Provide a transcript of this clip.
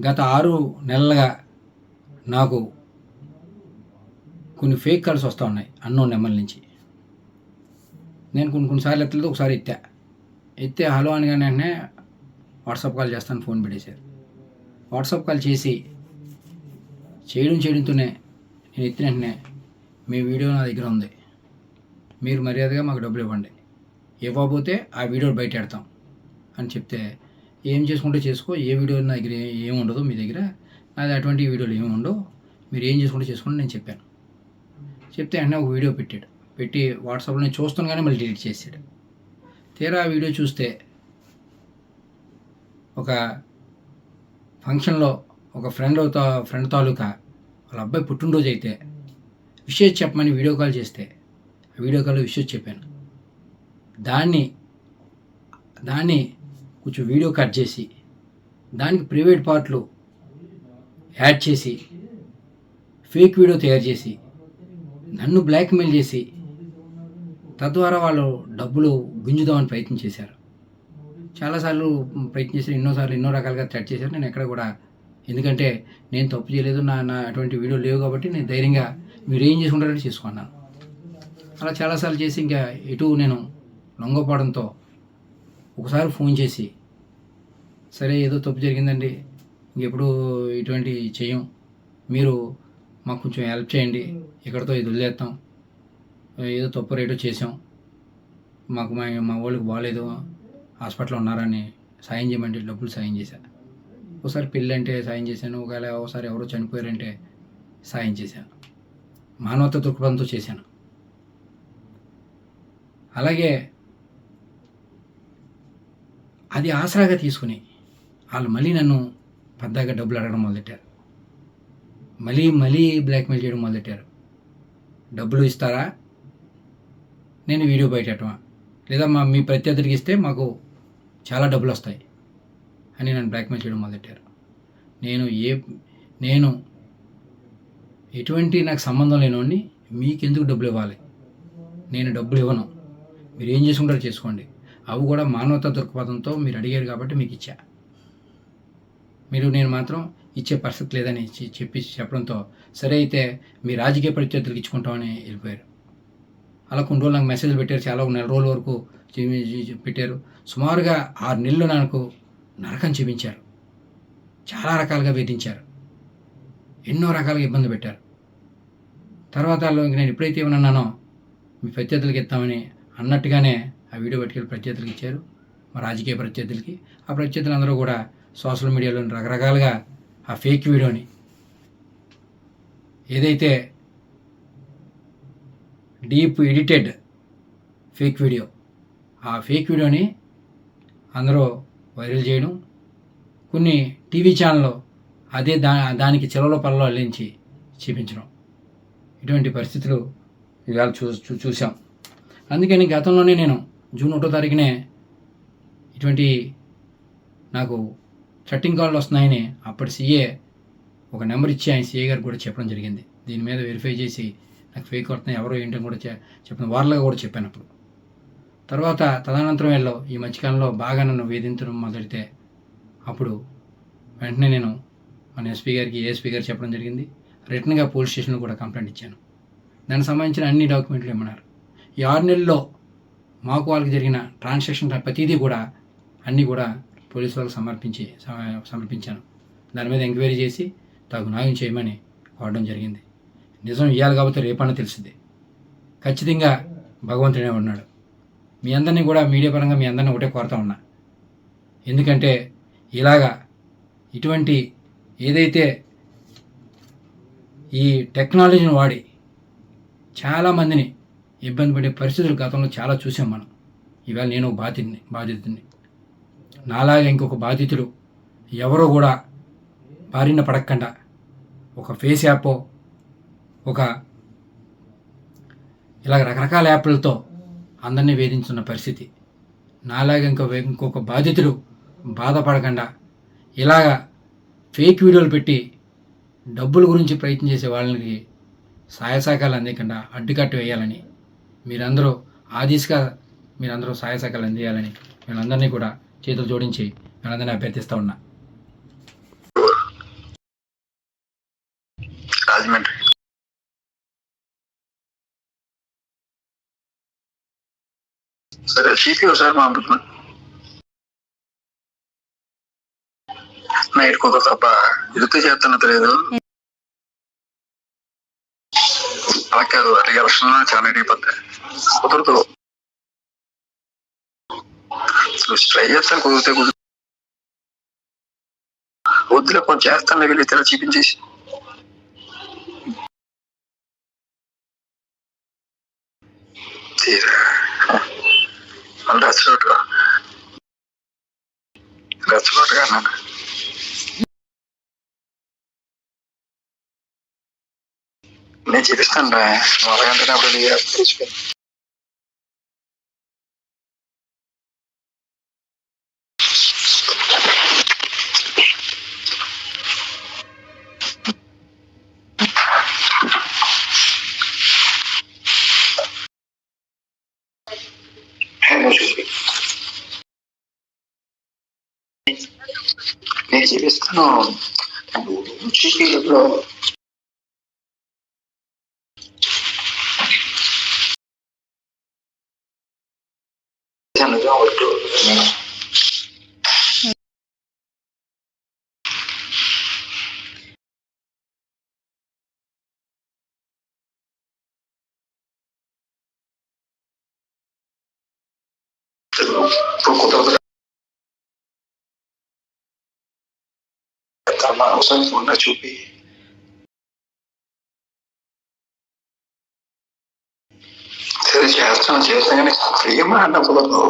గత ఆరు నెలలుగా నాకు కొన్ని ఫేక్ కాల్స్ వస్తూ ఉన్నాయి అన్నోన్ నెంబర్ నుంచి. నేను కొన్ని కొన్నిసార్లు ఎత్తలేదు ఒకసారి ఎత్తా. ఎత్తే హలో అనగానే వెంటనే వాట్సాప్ కాల్ చేస్తాను ఫోన్ పెట్టేశారు. వాట్సాప్ కాల్ చేసి చేయడం చేయడంతోనే నేను ఎత్తిన వెంటనే మీ వీడియో నా దగ్గర ఉంది. మీరు మర్యాదగా మాకు డబ్బులు ఇవ్వండి. ఇవ్వకపోతే ఆ వీడియో బయట పెడతాం అని చెప్తే ఏం చేసుకుంటే చేసుకో ఏ వీడియో నా దగ్గర ఏమి ఉండదు మీ దగ్గర నాది అటువంటి వీడియోలు ఏమి ఉండవు. మీరు ఏం చేసుకుంటే చేసుకోండి నేను చెప్పాను. చెప్తే వెంటనే ఒక వీడియో పెట్టాడు. పెట్టి వాట్సాప్లో నేను చూస్తాను కానీ మళ్ళీ డిలీట్ చేసాడు తీరా ఆ వీడియో చూస్తే ఒక ఫంక్షన్లో ఒక ఫ్రెండ్ తా ఫ్రెండ్ తాలూకా వాళ్ళ అబ్బాయి పుట్టినరోజు అయితే విషయం చెప్పమని వీడియో కాల్ చేస్తే వీడియో కాల్లో విషయం చెప్పాను. దాన్ని దాన్ని కొంచెం వీడియో కట్ చేసి దానికి ప్రైవేట్ పార్ట్లు యాడ్ చేసి ఫేక్ వీడియో తయారు చేసి నన్ను బ్లాక్మెయిల్ చేసి తద్వారా వాళ్ళు డబ్బులు గుంజుదామని ప్రయత్నం చేశారు. చాలాసార్లు ప్రయత్నం చేశారు ఎన్నోసార్లు ఎన్నో రకాలుగా థ్రెట్ చేశారు. నేను ఎక్కడ కూడా ఎందుకంటే నేను తప్పు చేయలేదు నా నా అటువంటి వీడియో లేవు కాబట్టి నేను ధైర్యంగా మీరు ఏం చేసుకుంటారని చేసుకున్నాను. అలా చాలాసార్లు చేసి ఇంకా ఎటు నేను లొంగపోవడంతో ఒకసారి ఫోన్ చేసి సరే ఏదో తప్పు జరిగిందండి. ఇంకెప్పుడు ఇటువంటి చేయం. మీరు మాకు కొంచెం హెల్ప్ చేయండి. ఇక్కడతో ఇది వదిలేస్తాం. ఏదో తప్పు రేటు చేసాం మాకు మా మా వాళ్ళకి బాగాలేదు హాస్పిటల్లో ఉన్నారని సాయం చేయమంటే డబ్బులు సాయం చేశాను ఒకసారి పెళ్ళి అంటే సాయం చేశాను. ఒకవేళ ఒకసారి ఎవరో చనిపోయారంటే సాయం చేశాను మానవత దృక్పథంతో చేశాను. అలాగే అది ఆసరాగా తీసుకుని వాళ్ళు మళ్ళీ నన్ను పెద్దగా డబ్బులు అడగడం మొదలెట్టారు. మళ్ళీ మళ్ళీ బ్లాక్మెయిల్ చేయడం మొదలెట్టారు. డబ్బులు ఇస్తారా? నేను వీడియో బయటమా లేదా మా మీ ప్రత్యర్థికి ఇస్తే మాకు చాలా డబ్బులు వస్తాయి అని నన్ను బ్లాక్మెయిల్ చేయడం మొదలెట్టారు. నేను ఏ నేను ఎటువంటి నాకు సంబంధం లేనివాడిని మీకెందుకు డబ్బులు ఇవ్వాలి? నేను డబ్బులు ఇవ్వను. మీరు ఏం చేసుకుంటారో చేసుకోండి. అవి కూడా మానవతా దృక్పథంతో మీరు అడిగారు కాబట్టి మీకు ఇచ్చా. మీరు నేను మాత్రం ఇచ్చే పరిస్థితి లేదని చెప్పి చెప్పడంతో సరే అయితే మీ రాజకీయ ప్రత్యర్థులకు ఇచ్చుకుంటామని వెళ్ళిపోయారు. అలా కొన్ని రోజులు నాకు మెసేజ్ పెట్టారు చాలా ఒక నెల రోజుల వరకు పెట్టారు. సుమారుగా ఆరు నెలలు నాకు నరకం చూపించారు. చాలా రకాలుగా వేధించారు. ఎన్నో రకాలుగా ఇబ్బంది పెట్టారు. తర్వాత వాళ్ళు ఇంక నేను ఎప్పుడైతే ఏమన్నానో మీ ప్రత్యర్థులకి ఇస్తామని అన్నట్టుగానే ఆ వీడియో పట్టుకెళ్ళి ప్రత్యర్థులకు ఇచ్చారు. మా రాజకీయ ప్రత్యర్థులకి. ఆ ప్రత్యర్థులందరూ కూడా సోషల్ మీడియాలో రకరకాలుగా ఆ ఫేక్ వీడియోని ఏదైతే డీప్ ఎడిటెడ్ ఫేక్ వీడియో ఆ ఫేక్ వీడియోని అందరూ వైరల్ చేయడం కొన్ని టీవీ ఛానల్లో అదే దా దానికి చెలలో పళ్ళలో అల్లించి చూపించడం. ఇటువంటి పరిస్థితులు ఇవాళ చూ చూ- చూసాం అందుకని గతంలోనే నేను జూన్ ఒకటో తారీఖునే ఇటువంటి నాకు చట్టింగ్ కాల్లు వస్తున్నాయని అప్పటి సీఏ ఒక నెంబర్ ఇచ్చి ఆయన సీఏ గారికి కూడా చెప్పడం జరిగింది. దీని మీద వెరిఫై చేసి నాకు ఫేక్ వస్తున్నాయి ఎవరో ఏంటో కూడా చెప్పిన వార్లుగా కూడా చెప్పాను అప్పుడు. తర్వాత తదనంతరం వెళ్ళో ఈ మధ్యకాలంలో బాగా నన్ను వేధించడం మొదలెడితే అప్పుడు వెంటనే నేను మన ఎస్పీ గారికి ఏఎస్పీ గారు చెప్పడం జరిగింది. రిటర్న్గా పోలీస్ స్టేషన్లో కూడా కంప్లైంట్ ఇచ్చాను. దానికి సంబంధించిన అన్ని డాక్యుమెంట్లు ఇమ్మన్నారు. ఈ ఆరు నెలల్లో మాకు వాళ్ళకి జరిగిన ట్రాన్సాక్షన్ ప్రతిదీ కూడా అన్నీ కూడా పోలీసు వాళ్ళకి సమర్పించి సమ- సమర్పించాను. దాని మీద ఎంక్వైరీ చేసి తగు న్యాయం చేయమని కోరడం జరిగింది. నిజం ఇవ్వాలి కాబట్టి రేపన్న తెలిసింది. ఖచ్చితంగా భగవంతుడే ఉన్నాడు. మీ అందరినీ కూడా మీడియా పరంగా మీ అందరినీ ఒకటే కోరుతా ఉన్నా. ఎందుకంటే ఇలాగా ఇటువంటి ఏదైతే ఈ టెక్నాలజీని వాడి చాలామందిని ఇబ్బంది పడే పరిస్థితులు గతంలో చాలా చూసాం మనం. ఇవాళ నేను ఒక బాధితుని. బాధితుడిని నాలాగా ఇంకొక బాధితుడు ఎవరో కూడా బారిన పడకుండా ఒక ఫేస్ యాప్ ఒక ఇలా రకరకాల యాప్లతో అందరినీ వేధించున్న పరిస్థితి. నాలాగా ఇంకో వే- ఇంకొక బాధితుడు బాధపడకుండా. ఇలాగా ఫేక్ వీడియోలు పెట్టి డబ్బుల గురించి ప్రయత్నం చేసే వాళ్ళకి సహాయ సహకారాలు అందకుండా అడ్డుకట్టు వేయాలని మీరందరూ ఆ దిశగా మీరందరూ సహాయ సహకారాలు అందియాలని వీళ్ళందరినీ కూడా చేతులు జోడించి ఆనందని అభ్యర్థిస్తా ఉన్నా. రాజమండ్రి. సరే సిపిఓ సార్ పంపుతున్నా. నైట్ కొంత తప్ప చేస్తున్న తెలియదు. చాలా అయిపోతాయి కుదరదు. అసలు ట్రై చేస్తాను కుదిరితే కుదురు. వద్దులే కొంచెం చేస్తాను వెళ్ళి తెల చూపించేసి. తీరా. రచ్చగొట్టుగా రచ్చగొట్టుగా అన్నాను. నేను చూపిస్తాను రా అలాగంటే అప్పుడు తెలిసిపోయింది Нет. Я тебе сказал, четыре права. Procurando ఇప్పుడు తమ అవసరం ఉన్న చూపి. సరే చేస్తాను చేస్తాను కానీ ఏమన్నా కుదరదు